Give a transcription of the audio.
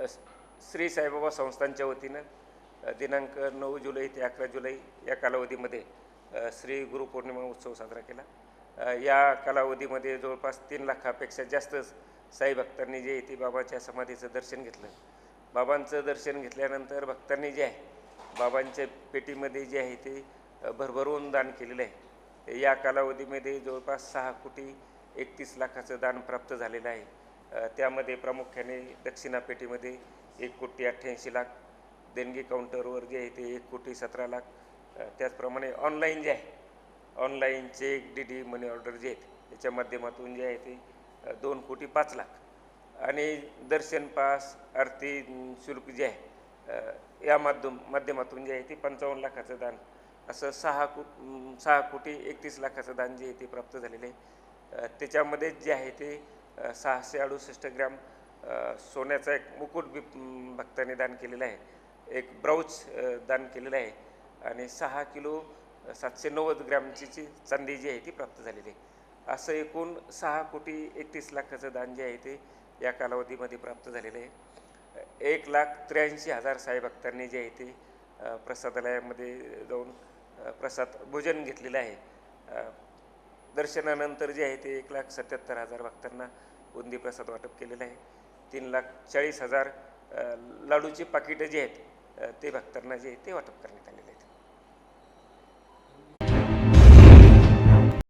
श्री साईबाबा संस्थांच्या वतीनं दिनांक नऊ जुलै ते अकरा जुलै या कालावधीमध्ये श्री गुरुपौर्णिमा उत्सव साजरा केला. या कालावधीमध्ये जवळपास तीन लाखापेक्षा जास्त साई भक्तांनी जे आहे ते बाबाच्या समाधीचं दर्शन घेतलं. बाबांचं दर्शन घेतल्यानंतर भक्तांनी जे आहे बाबांच्या पेटीमध्ये जे आहे ते भरभरून दान केलेलं आहे. या कालावधीमध्ये जवळपास सहा कोटी एकतीस लाखाचं दान प्राप्त झालेलं आहे. त्यामध्ये प्रामुख्याने दक्षिणापेटीमध्ये एक कोटी अठ्ठ्याऐंशी लाख देणगी काउंटरवर जे आहे ते एक कोटी सतरा लाख त्याचप्रमाणे ऑनलाईन जे आहे online cheque D D money order जे आहेत याच्या माध्यमातून जे आहे ते दोन कोटी पाच लाख. आणि दर्शन पास आरती शुल्क जे आहे या माध्यम माध्यमातून जे आहे ते पंचावन्न लाखाचं दान असं सहा को सहा कोटी एकतीस लाखाचं दान जे आहे ते प्राप्त झालेलं आहे. त्याच्यामध्ये जे आहे ते सहाशे अडुसष्ट ग्रॅम सोन्याचा एक मुकुट बी भक्ताने भक्तांनी दान केलेला आहे. एक ब्राऊच दान केलेलं आहे. आणि सहा किलो सातशे नव्वद ग्रॅमची जी चांदी जी आहे ती प्राप्त झालेली आहे. असं एकूण सहा कोटी एकतीस लाखाचं दान जे आहे ते या कालावधीमध्ये प्राप्त झालेलं आहे. एक लाख त्र्याऐंशी हजार साईभक्तांनी जे आहे ते प्रसादालयामध्ये जाऊन प्रसाद भोजन घेतलेलं आहे. दर्शनानंतर जे आहे ते एक लाख सत्याहत्तर हजार भक्तांना बुंदी प्रसाद वाटप केलेलं आहे. तीन लाख चाळीस हजार लाडूची पाकिटं जी आहेत ते भक्तांना जे आहे ते वाटप करण्यात आलेले आहेत.